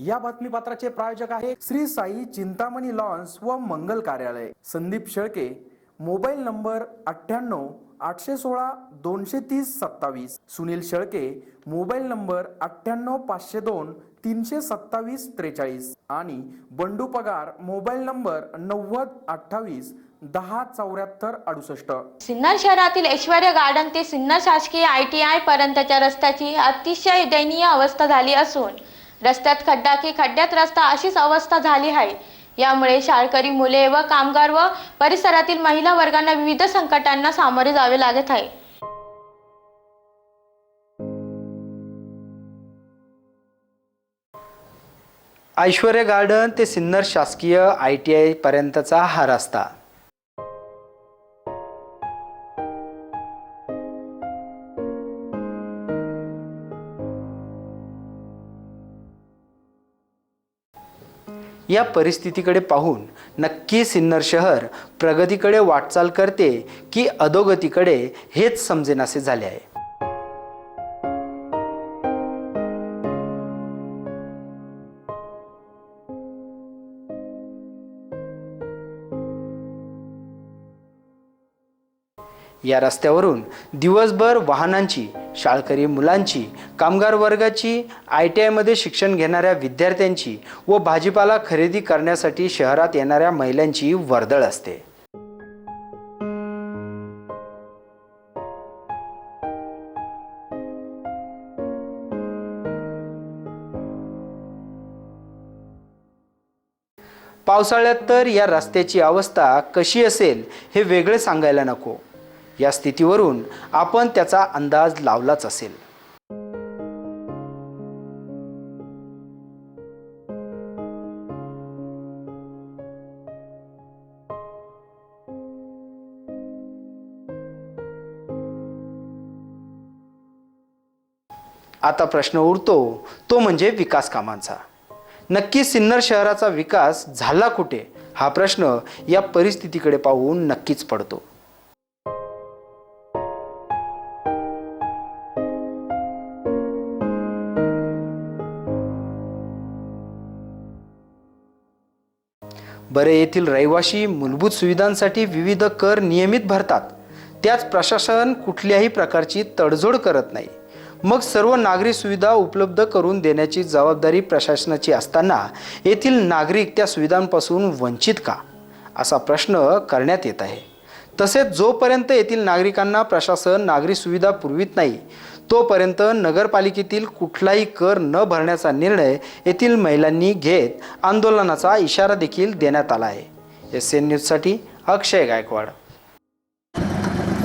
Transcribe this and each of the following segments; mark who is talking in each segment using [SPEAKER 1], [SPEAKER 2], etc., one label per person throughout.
[SPEAKER 1] या बातमीपत्राचे प्रायोजक आहे श्री साई चिंतामणी लॉन्स व मंगल कार्यालय. संदीप शेळके मोबाईल नंबर अठ्ठ्याण्णव आठशे सोळा दोनशे तीस सत्तावीस. सुनील शेळके मोबाईल नंबर अठ्ठ्याण्णव पाचशे दोन तीनशे सत्तावीस त्रेचाळीस. आणि बंडू पगार मोबाईल नंबर नव्वद अठ्ठावीस दहा चौऱ्याहत्तर अडुसष्ट.
[SPEAKER 2] सिन्नर शहरातील ऐश्वर्य गार्डन ते सिन्नर शासकीय आय टी आय पर्यंतच्या रस्त्याची अतिशय दयनीय अवस्था झाली असून रस्त्यात खड्डा की खड्ड्यात रस्ता अशीच अवस्था झाली आहे. यामुळे शाळकरी मुले व कामगार व परिसरातील महिला वर्गांना विविध संकटांना सामोरे जावे लागत आहे.
[SPEAKER 3] ऐश्वर्य गार्डन ते सिन्नर शासकीय आय टी आय पर्यंतचा हा रस्ता. या परिस्थितीकडे पाहून नक्की सिन्नर शहर प्रगतीकडे वाटचाल करते की अधोगतीकडे हेच समजेनासे झाले आहे. या रस्त्यावरून दिवसभर वाहनांची शाळकरी मुलांची कामगार वर्गाची आय टी आयमध्ये शिक्षण घेणाऱ्या विद्यार्थ्यांची व भाजीपाला खरेदी करण्यासाठी शहरात येणाऱ्या महिलांची वर्दळ असते. पावसाळ्यात तर या रस्त्याची अवस्था कशी असेल हे वेगळे सांगायला नको. या स्थितीवरून आपण त्याचा अंदाज लावलाच असेल. आता प्रश्न उरतो तो म्हणजे विकास कामांचा. नक्की सिन्नर शहराचा विकास झाला कुठे? हा प्रश्न या परिस्थितीकडे पाहून नक्कीच पडतो. बरे येथील रहिवाशी मूलभूत सुविधांसाठी विविध कर नियमित भरतात. त्याच प्रशासन कुठल्याही प्रकारची तडजोड करत नाही. मग सर्व नागरी सुविधा उपलब्ध करून देण्याची जबाबदारी प्रशासनाची असताना येथील नागरिक त्या सुविधांपासून वंचित का? असा प्रश्न करण्यात येत आहे. तसेच जोपर्यंत येथील नागरिकांना प्रशासन नागरी सुविधा पुरवित नाही तोपर्यंत नगरपालिकेतील कुठलाही कर न भरण्याचा निर्णय येथील महिलांनी घेत आंदोलनाचा इशारा देखील देण्यात आला आहे. एस एन न्यूजसाठी अक्षय गायकवाड.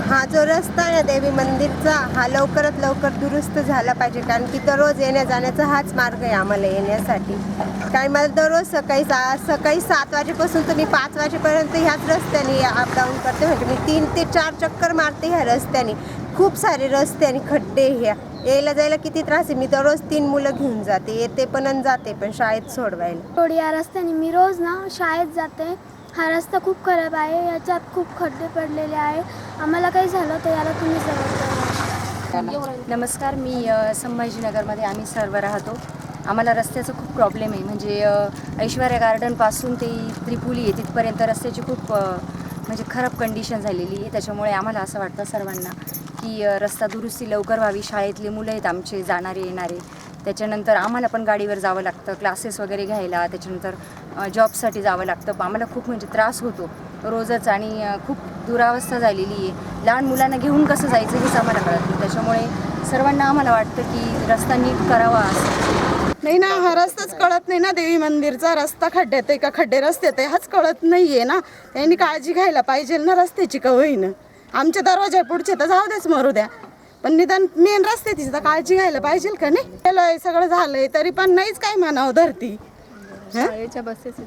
[SPEAKER 4] हा जो रस्ता आहे ना देवी मंदिरचा हा लवकरात लवकर दुरुस्त झाला पाहिजे. कारण की दररोज येण्या जाण्याचा हाच मार्ग आहे आम्हाला येण्यासाठी. कारण मला दररोज सकाळी सा सकाळी सात वाजेपासून तर मी पाच वाजेपर्यंत ह्याच रस्त्याने अपडाऊन करते. म्हणजे मी तीन ते चार चक्कर मारते ह्या रस्त्याने. खूप सारे रस्ते आणि खड्डे ह्या यायला जायला किती त्रास आहे? मी दररोज तीन मुलं घेऊन जाते. येते पण आणि जाते पण शाळेत सोडवायला.
[SPEAKER 5] रोड या रस्त्याने मी रोज ना शाळेत जाते. हा रस्ता खूप खराब आहे. याच्यात खूप खड्डे पडलेले आहे. आम्हाला काही झालं तर याला तुम्ही जबाबदार
[SPEAKER 6] नमस्कार. मी संभाजीनगरमध्ये आम्ही सर्व राहतो. आम्हाला रस्त्याचा खूप प्रॉब्लेम आहे. म्हणजे ऐश्वर्या गार्डनपासून ते त्रिपुली आहे. तिथपर्यंत रस्त्याची खूप म्हणजे खराब कंडिशन झालेली आहे. त्याच्यामुळे आम्हाला असं वाटतं सर्वांना की रस्ता दुरुस्ती लवकर व्हावी. शाळेतले मुलं आहेत आमचे जाणारे येणारे. त्याच्यानंतर आम्हाला पण गाडीवर जावं लागतं. क्लासेस वगैरे घ्यायला. त्याच्यानंतर जॉबसाठी जावं लागतं. आम्हाला खूप म्हणजे त्रास होतो. रोजच आणि खूप दुरावस्था झालेली आहे. लहान मुलांना घेऊन कसं जायचं हेच आम्हाला कळत नाही. त्याच्यामुळे सर्वांना आम्हाला वाटतं की रस्ता नीट करावा असं.
[SPEAKER 7] नाही ना हा रस्ताच कळत नाही ना देवी मंदिरचा. रस्ता खड्ड्यात आहे का खड्डे रस्त्यात आहे हाच कळत नाहीये ना. यांनी काळजी घ्यायला पाहिजे ना रस्त्याची का होईन. आमच्या दरवाजा पुढचे तर जाऊ द्याच मरू द्या. पण निदान मेन रस्त्याची तर काळजी घ्यायला पाहिजे का नाही? केलंय सगळं झालंय तरी पण नाहीच काय म्हणावं धरती. शाळेच्या बसेस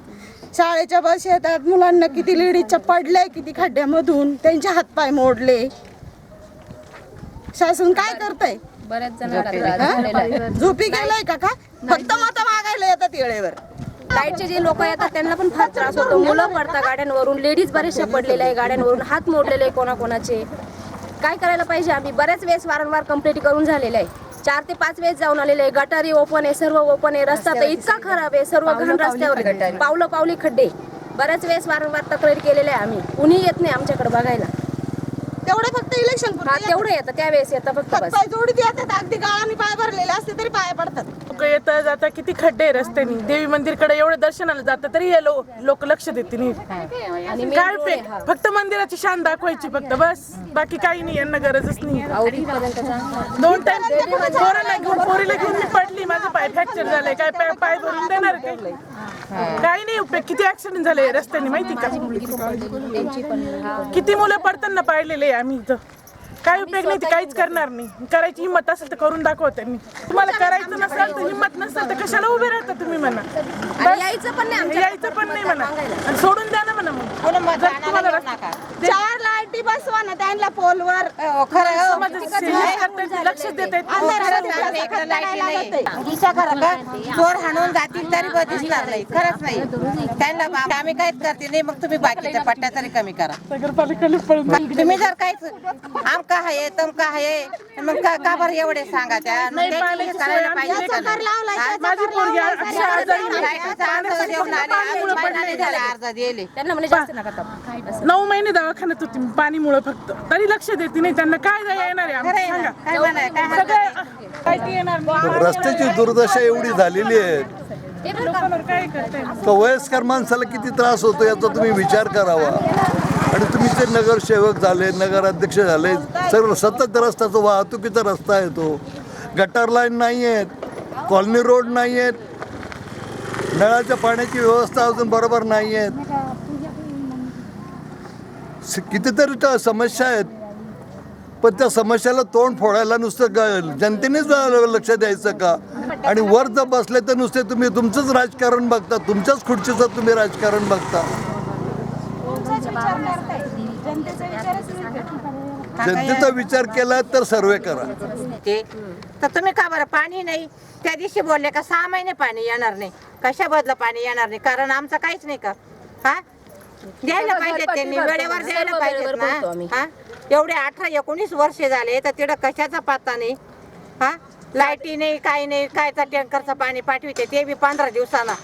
[SPEAKER 7] शाळेच्या बस येतात मुलांना किती लेडीजच्या पडल्या किती खड्ड्यामधून त्यांचे हातपाय मोडले. शासन काय करतंय?
[SPEAKER 6] बऱ्याच?
[SPEAKER 7] झोपी गेलाय का का? फक्त मत मागायला येतात वेळेवर
[SPEAKER 8] लाईटचे जे लोक येतात त्यांना पण फार त्रास होतो. मुलं पडतात गाड्यांवरून लेडीज बरेचशा पडलेल्या आहे गाड्यांवरून हात मोडलेले आहे कोणाकोणाचे. काय करायला पाहिजे? आम्ही बऱ्याच वेळेस वारंवार कंप्लेंट करून झालेलं आहे. चार ते पाच वेळेस जाऊन आलेले आहे. गटारी ओपन आहे सर्व ओपन आहे. रस्ता तर इतका खराब आहे सर्व घाण रस्त्यावर. पावलं पावली खड्डे. बऱ्याच वेळेस वारंवार तक्रारी केलेल्या आहे आम्ही. कुणी येत नाही आमच्याकडे बघायला.
[SPEAKER 7] इलेक्शन
[SPEAKER 8] हा तेवढं येतं त्यावेळेस येतं फक्त बस.
[SPEAKER 7] पाय जोडीत येतात अगदी गाळाने पाय भरलेले असते तरी पाय पडतात.
[SPEAKER 9] लोक येता जाता किती खड्डे आहे रस्त्यानी. देवी मंदिरकडे एवढे दर्शनाला जातात तरी हे लो- लोक लक्ष देतील.
[SPEAKER 8] आणि main
[SPEAKER 9] काय
[SPEAKER 8] road
[SPEAKER 9] पे
[SPEAKER 8] आहे हा.
[SPEAKER 9] फक्त मंदिराची शान दाखवायची फक्त बस. बाकी काही नाही यांना गरजच नाही. दोन टाइम पोराला घेऊन पोरीला घेऊन मी पडली माझं पाय फ्रॅक्चर झालंय काय पाय पाय भरून देणार काय काही? नाही उपयोग किती ऍक्सिडेंट झाले रस्त्याने माहिती का? किती मुलं पडताना पाहिलेले आहे आम्ही इथं. काय उपयोग नाही ते काहीच करणार नाही. करायची हिंमत असेल तर करून दाखवा त्यांनी तुम्हाला करायचं नसेल तर हिंमत नसेल तर कशाला उभे राहता तुम्ही म्हणा.
[SPEAKER 8] आणि यायचं पण नाही आमच्या
[SPEAKER 9] यायचं पण नाही म्हणा. आणि सोडून द्या ना म्हणा मग. जर तुम्हाला रस्ता-
[SPEAKER 7] चार लाईटी बसवा ना त्यांना पोलवर
[SPEAKER 9] लक्ष देत
[SPEAKER 10] दिशा खरं का चोर हाणून जातील तरी बी दिसणार नाही खरंच नाही. त्यांना आम्ही काहीच करते नाही मग तुम्ही बाकीच्या पट्ट्या तरी कमी करा. तुम्ही जर काहीच आमका आहे तमका आहे मग का का बरं एवढे सांगा त्या करायला पाहिजे अर्ज दिले
[SPEAKER 8] त्यांना म्हणजे जास्त नका ताप.
[SPEAKER 9] नऊ महिने दवाखान्यात होती पाणीमुळे फक्त. तरी लक्ष देते नाही त्यांना काय दया येणार आहे आम्ही? सांगा.
[SPEAKER 10] काय म्हणाय काय
[SPEAKER 9] सगळे काय ते येणार नाही.
[SPEAKER 11] रस्त्याची दुर्दशा एवढी झालेली आहे.
[SPEAKER 9] लोकांवर काय करताय?
[SPEAKER 11] तर वयस्कर माणसाला किती त्रास होतो याचा तुम्ही विचार करावा. आणि तुम्ही ते नगरसेवक झाले नगराध्यक्ष झाले सर्व सतत रस्त्याचा वाहतुकीचा रस्ता आहे तो. गटार लाईन नाही आहेत कॉलनी रोड नाही आहेत. नळाच्या पाण्याची व्यवस्था अजून बरोबर नाही आहेत. कितीतरी त्या समस्या आहेत. पण त्या समस्याला तोंड फोडायला नुसतं ग- जनतेनेच लक्ष द्यायचं का? आणि वर जर बसले तर नुसते तुम्ही तुमचंच राजकारण बघता तुमच्याच खुर्चीचं तुम्ही राजकारण बघता. जनतेचा विचार केला तर सर्वे करा.
[SPEAKER 10] ते तर तुम्ही का बरं पाणी नाही? त्या दिवशी बोलले का सहा महिने पाणी येणार नाही. कशा बदला पाणी येणार नाही? कारण आमचं काहीच नाही का? हा? द्यायला पाहिजे त्यांनी वेळेवर द्यायला पाहिजेत ना? हा? एवढे अठरा एकोणीस वर्षे झाले तर तिथं कशाचा पत्ता नाही? हा? लाईटी नाही काही नाही कायचा टँकरचं पाणी पाठविते ते बी पंधरा दिवसांना.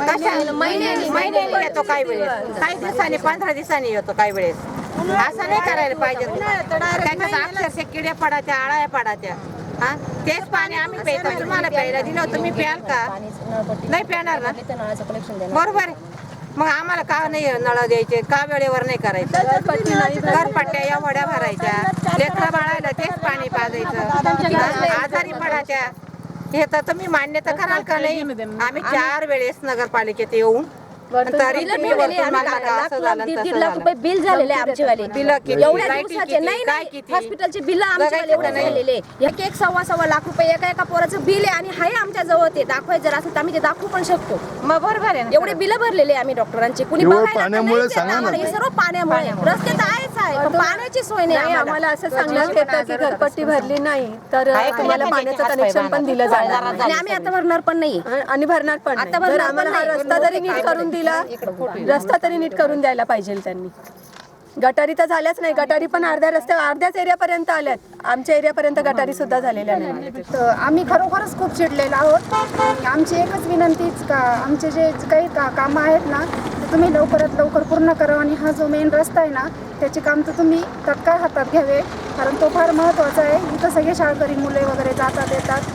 [SPEAKER 10] कशा महिन्यानी महिन्यानी येतो काही वेळेस. काही दिवसांनी पंधरा दिवसांनी येतो काही वेळेस. असं नाही करायला पाहिजे त्याच्यात अक्षरशः किड्या पडाच्या आळ्या पडाच्या हा? तेच पाणी आम्ही प्यायचं. तुम्हाला प्यायला दिलं तुम्ही प्याल का? नाही प्याणार ना? बरोबर मग आम्हाला का नाही नळ द्यायचे? का वेळेवर नाही करायचं? घरपट्ट्या या वड्या भरायच्या. लेकरं बाळायला तेच पाणी पाजायचं. आजारी पडायच्या. हे तर तुम्ही मान्य तर कराल का नाही? आम्ही चार वेळेस नगरपालिकेत येऊन
[SPEAKER 8] ठेवलेली आम्ही लाख लाख दीड दीड लाख. रुपये बिल झालेले आहे आमचेवाले
[SPEAKER 10] बिलं किती?
[SPEAKER 8] एवढ्या
[SPEAKER 10] लाईटी
[SPEAKER 8] दिवसाचे
[SPEAKER 10] किती?
[SPEAKER 8] नाही
[SPEAKER 10] काय
[SPEAKER 8] नाही
[SPEAKER 10] किती?
[SPEAKER 8] हॉस्पिटलचे बिल आमच्यावाले एवढे एक एक सव्वा सव्वा लाख रुपये एका एका पोराचं बिल आहे आणि हाय आमच्या जवळ ते दाखवायचं जर असेल तर आम्ही ते दाखवू पण शकतो
[SPEAKER 10] मग बरोबर आहे ना
[SPEAKER 8] एवढे बिल भरलेले आहे आम्ही डॉक्टरांचे कुणी
[SPEAKER 11] केवळ
[SPEAKER 8] बघायला तर
[SPEAKER 11] पाण्यामुळे
[SPEAKER 8] नाहीच येत
[SPEAKER 11] सांगा ना.
[SPEAKER 8] आम्हाला. हे सर्व पाण्यामुळे रस्ते तर आहेच आहे पण पाण्याची सोय नाही आम्हाला
[SPEAKER 4] असं सांगण्यात येतं की घरपट्टी भरली नाही तर आम्हाला? पाण्याचं कनेक्शन पण दिलं. जाणार.
[SPEAKER 8] आणि आम्ही आता भरणार पण नाही.
[SPEAKER 4] आणि भरणार पण
[SPEAKER 8] आता
[SPEAKER 4] नाही.
[SPEAKER 8] भरणार
[SPEAKER 4] जर
[SPEAKER 8] पण
[SPEAKER 4] आम्हाला हा
[SPEAKER 8] नाही.
[SPEAKER 4] रस्ता जरी नीट करून दिला रस्ता तरी नीट करून द्यायला पाहिजे त्यांनी. गटारी तर झाल्याच नाही. गटारी पण अर्ध्या रस्त्या अर्ध्याच एरियापर्यंत आल्यात. आमच्या एरियापर्यंत गटारी सुद्धा झालेल्या नाही.
[SPEAKER 5] तर आम्ही खरोखरच खूप चिडलेलो आहोत. आमची एकच विनंतीच का आमचे जे काही का कामं आहेत ना तुम्ही लवकरात लवकर पूर्ण करा आणि हा जो मेन रस्ता आहे ना त्याचे काम तर तुम्ही तत्काळ हातात घ्यावे. कारण तो फार महत्त्वाचा आहे. इथं सगळे शाळकरी मुले वगैरे जातात येतात.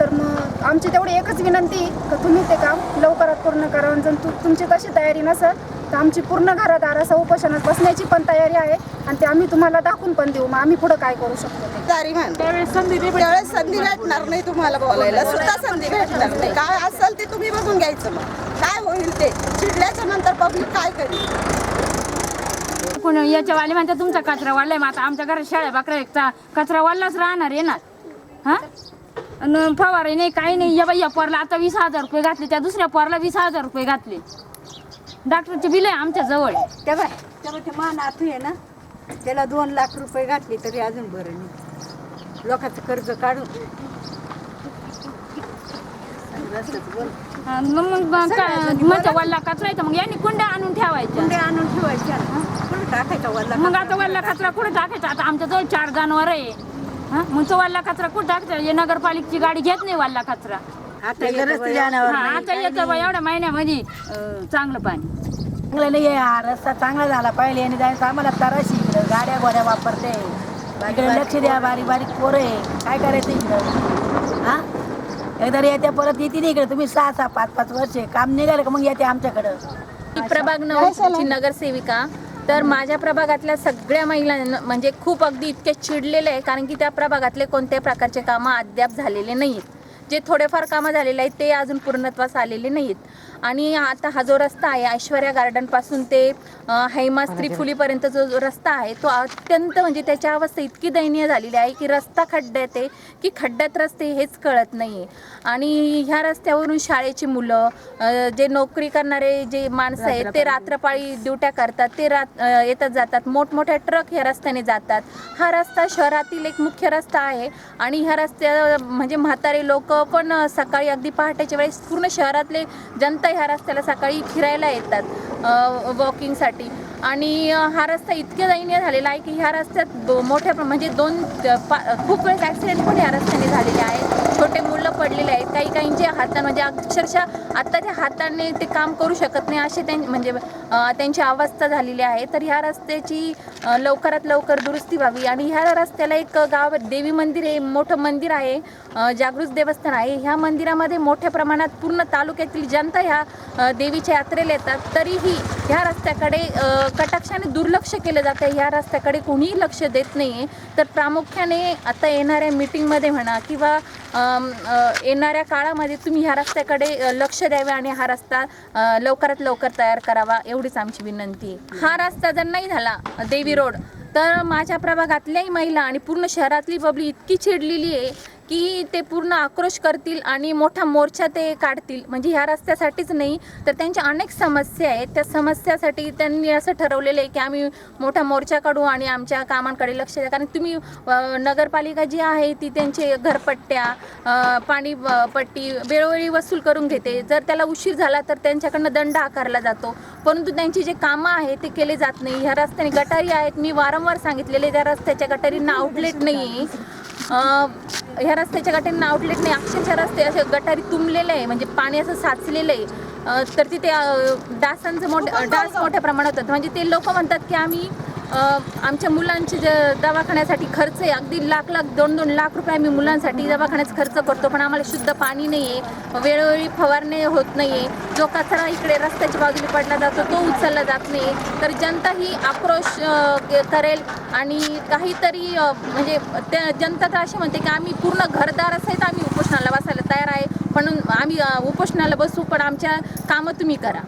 [SPEAKER 5] तर मग आमची तेवढी एकच विनंती का तुम्ही ते काम लवकरात पूर्ण करा. आणि जर तु तुमची तशी तयारी नसेल तर आमची पूर्ण घरादारासह उपोषणात बसण्याची पण तयारी आहे आणि ते आम्ही तुम्हाला दाखवून पण देऊ. मग आम्ही पुढं काय करू शकतो
[SPEAKER 7] तारी
[SPEAKER 9] त्यावेळेस संधी
[SPEAKER 7] त्यावेळेस संधी भेटणार नाही तुम्हाला बोलायला. सुद्धा संधी भेटणार नाही. काय असेल ते तुम्ही बघून घ्यायचं मग. काय होईल ते? चिडल्याच्या नंतर पब्लिक काय करेल?
[SPEAKER 12] कोण याच्या वाले म्हणतात तुमचा कचरा वाढलाय मग आता आमच्या घरात शाळा बाकरा कचरा वाढलाच राहणार आहे ना. हा? फवारे नाही काही नाही. या बाई या पोरला आता वीस हजार रुपये घातले त्या दुसऱ्या पोरला वीस हजार रुपये घातले. डॉक्टरचे बिल आहे आमच्या जवळ.
[SPEAKER 4] तेव्हा तेव्हा ते मान आथू आहे ना त्याला दोन लाख रुपये घातले तरी अजून बरं नाही. लोकांचं कर्ज काढून.
[SPEAKER 12] हा, मग मग काय म्हणते वल्ला कचरा आहे तर मग यांनी कुंड्या आणून ठेवायच्या.
[SPEAKER 4] आणून ठेवायच्या. कुठे टाकायचा वल्ला
[SPEAKER 12] मग आता वल्ला कचरा कुठे टाकायचा? आता आमच्या जवळ चार जनावर आहे. हा? मग तो वाल्ला कचरा कुठं टाकतो हे नगरपालिकेची गाडी घेत नाही वाल्ला कचरा
[SPEAKER 10] आता रस्ते जाण्यावर
[SPEAKER 12] हा, आता येतं बा एवढ्या महिन्यामध्ये चांगलं पाणी.
[SPEAKER 5] चांगलं नाही आहे हा रस्ता चांगला झाला पाहिजे आणि जायचं आम्हाला तराशी इकडं गाड्या गोड्या वापरते. इकडे लक्ष द्या बारीक बारीक पोरं आहे. काय करायचं इकडं? हा? एकदा येत्या परत येते नाही इकडे. तुम्ही सहा सहा पाच पाच वर्ष काम निघाले का मग येते आमच्याकडं?
[SPEAKER 13] मी प्रभाग नऊची नगरसेविका तर माझ्या प्रभागातल्या सगळ्या महिलांना म्हणजे खूप अगदी इतके चिडलेले आहे कारण की त्या प्रभागातले कोणत्याही प्रकारचे कामं अद्याप झालेले नाहीत जे थोडेफार कामं झालेले आहेत ते अजून पूर्णत्वास आलेले नाहीत. आणि आता हा जो रस्ता आहे ऐश्वर्या गार्डनपासून ते हैमा स्त्रीफुलीपर्यंत जो रस्ता आहे तो अत्यंत म्हणजे त्याची अवस्था इतकी दयनीय झालेली आहे की रस्ता खड्ड्यात आहे की खड्ड्यात रस्ते हेच कळत नाही आहे आणि ह्या रस्त्यावरून शाळेची मुलं जे नोकरी करणारे जे माणसं आहेत ते रात्रपाळी. ड्युट्या करतात ते रात येतात जातात. मोठमोठ्या ट्रक ह्या रस्त्याने जातात. हा रस्ता शहरातील एक मुख्य रस्ता आहे. आणि ह्या रस्त्या म्हणजे म्हातारे लोक पण सकाळी अगदी पहाटेच्या वेळेस पूर्ण शहरातले जनता ह्या रस्त्याला सकाळी फिरायला येतात वॉकिंगसाठी आणि हा रस्ता इतक्या दयनीय झालेला आहे की ह्या रस्त्यात दो- मोठ्या म्हणजे दोन पा- खूप वेळेस ॲक्सिडेंट पण ह्या रस्त्याने झालेले आहेत. छोटे मुलं पडलेले आहेत. काही काहींचे हाताने म्हणजे अक्षरशः आत्ताच्या हाताने ते काम करू शकत नाही असे त्यां म्हणजे त्यांची अवस्था झालेली आहे. तर ह्या रस्त्याची लवकरात लवकर दुरुस्ती व्हावी. आणि ह्या रस्त्याला एक गाव देवी मंदिर हे मोठं मंदिर आहे जागृत देवस्थान आहे. ह्या मंदिरामध्ये मोठ्या प्रमाणात पूर्ण तालुक्यातील जनता ह्या देवीच्या यात्रेला येतात. तरीही ह्या रस्त्याकडे कटाक्षाने दुर्लक्ष केलं जातं ह्या रस्त्याकडे कोणीही लक्ष देत नाही आहे तर प्रामुख्याने आता येणाऱ्या मीटिंगमध्ये म्हणा किंवा येणाऱ्या काळामध्ये तुम्ही ह्या रस्त्याकडे लक्ष द्यावे आणि हा रस्ता लवकरात लवकर तयार करावा एवढीच आमची विनंती. आहे हा रस्ता जर नाही झाला देवी रोड तर माझ्या प्रभागातल्याही महिला आणि पूर्ण शहरातली पब्लिक इतकी चिडलेली आहे की ते पूर्ण आक्रोश करतील आणि मोठा मोर्चा ते काढतील. म्हणजे ह्या रस्त्यासाठीच नाही तर त्यांच्या अनेक समस्या आहेत. त्या समस्यासाठी त्यांनी असं ठरवलेलं आहे की आम्ही मोठा मोर्चा काढू आणि आमच्या कामांकडे लक्ष द्या. कारण तुम्ही नगरपालिका जी आहे ती त्यांचे घरपट्ट्या पाणी पट्टी वेळोवेळी वसूल करून घेते. जर त्याला उशीर झाला तर त्यांच्याकडनं दंड आकारला जातो. परंतु त्यांची जे कामं आहेत ते केले जात नाही. ह्या रस्त्याने गटारी आहेत. मी वारंवार सांगितलेले त्या रस्त्याच्या गटारींना आउटलेट नाही आहे ह्या रस्त्याच्या गटारींना आउटलेट नाही. अक्षरशः रस्ते असे गटारी तुंबलेले आहे. म्हणजे पाणी असं साचलेलं आहे. तर तिथे डासांचं मोठं डास मोठ्या प्रमाणात होतात म्हणजे ते लोक म्हणतात की आम्ही आमच्या मुलांचे जे दवाखान्यासाठी खर्च आहे अगदी लाख लाख दोन दोन लाख रुपये आम्ही मुलांसाठी दवाखान्यात खर्च करतो पण आम्हाला शुद्ध पाणी नाही आहे वेळोवेळी फवारणे होत नाही आहे जो कचरा इकडे रस्त्याच्या बाजूने पडला जातो तो उचलला जात नाही तर जनता ही आक्रोश करेल आणि काहीतरी म्हणजे त्या जनता तर अशी म्हणते की आम्ही पूर्ण घरदारासहित आम्ही उपोषणाला बसायला तयार आहे पण आम्ही उपोषणाला बसू पण आमच्या कामं तुम्ही करा.